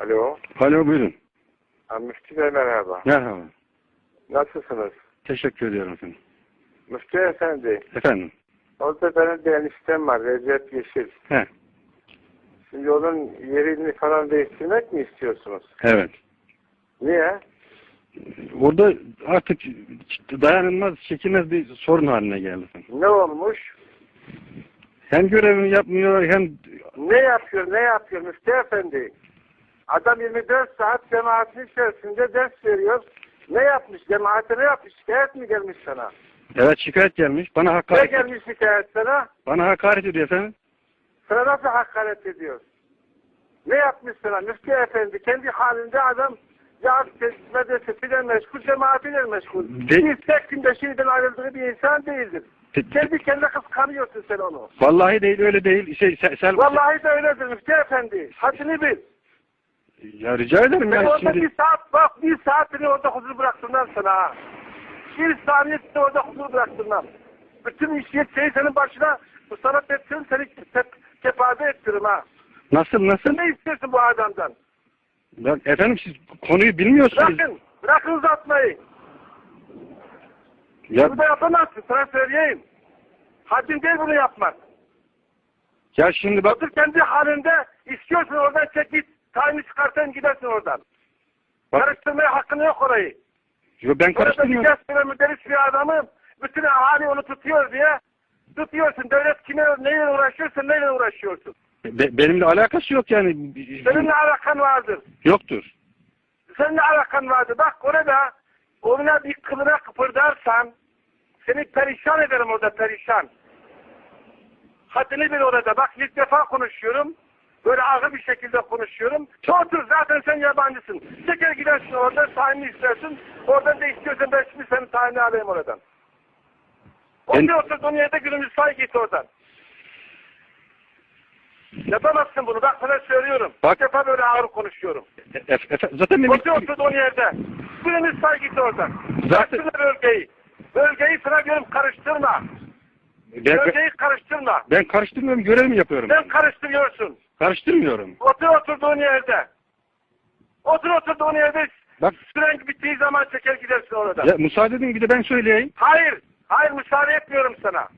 Alo. Alo buyurun. Ha, Müftü Bey merhaba. Merhaba. Nasılsınız? Teşekkür ediyorum efendim. Müftü Efendi. Efendim. Orada benim bir eniştem var. Recep Yeşil. He. Şimdi onun yerini falan değiştirmek mi istiyorsunuz? Evet. Niye? Orada artık dayanılmaz, çekilmez bir sorun haline geldi. efendim. Ne olmuş? Hem görevini yapmıyor hem Ne yapıyor? Ne yapıyor Müftü Efendi? Adam 24 saat cemaatin içerisinde ders veriyor. Ne yapmış? Cemaate ne yapmış? Şikayet mi gelmiş sana? evet şikayet gelmiş. Bana Ne hakaret, gelmiş şikayet sana? bana hakaret ediyor efendim. Sana nasıl hakaret ediyor? Ne yapmış sana Müftü Efendi? Kendi halinde adam ya medresesiyle meşgul, cemaatiyle meşgul. De- Bir tek günde şeyden ayrıldığı bir insan değildir. Te- Kendi kendine kıskanıyorsun sen onu. Vallahi değil öyle değil. Şey, sen, sen- Vallahi de öyledir Müftü Efendi. Haddini bil. Ya rica ederim Ben ya orada şimdi. bir saat bak, bir saatini orada huzur bıraktırmam sana ha. Bir saniyesini orada huzur bıraktırmam. Bütün işiyet şeyi senin başına bu sanat etsin seni te kefaze ettiririm ha. Nasıl nasıl? Sen ne istiyorsun bu adamdan? Ya, efendim siz konuyu bilmiyorsunuz. Bırakın, bırakın uzatmayı. Ya, Bunu da yapamazsın, sana söyleyeyim. Haddin değil bunu yapmak. ya şimdi bak Otur kendi halinde, istiyorsun oradan çek git, tayini çıkartın gidersin oradan. Bak- Karıştırmaya hakkın yok orayı. yo, ben Orada bir karıştırmıyorum. gazetede müderris bir adamı, bütün ahali onu tutuyor diye, tutuyorsun. Devlet kime, neyle uğraşıyorsun, neyle uğraşıyorsun. Be- benimle alakası yok yani. Seninle alakan vardır. Yoktur. Seninle alakan vardır. Bak orada, ona bir kılına kıpırdarsan, seni perişan ederim orada perişan. Haddini bil orada. Bak ilk defa konuşuyorum. Böyle ağır bir şekilde konuşuyorum. Otur zaten sen yabancısın. Çeker gidersin orada tayini istersin. Oradan da istiyorsan ben şimdi senin tayini alayım oradan. Ben- Otur oturduğun yerde günümüz say git oradan. Yapamazsın bunu. Bak sana söylüyorum. Bak- İlk defa böyle ağır konuşuyorum. E- e- efe- zaten benim Otur oturduğun yerde. Günümüz say git oradan. Zaten- Zaten... bölgeyi. Bölgeyi sana diyorum karıştırma. ben, Bölgeyi karıştırma. ben karıştırmıyorum, görevimi yapıyorum. Sen karıştırıyorsun. Karıştırmıyorum. Otur oturduğun yerde. Otur oturduğun yerde Bak süren bittiği zaman çeker gidersin orada. ya müsaade edin bir de ben söyleyeyim. Hayır. Hayır müsaade etmiyorum sana.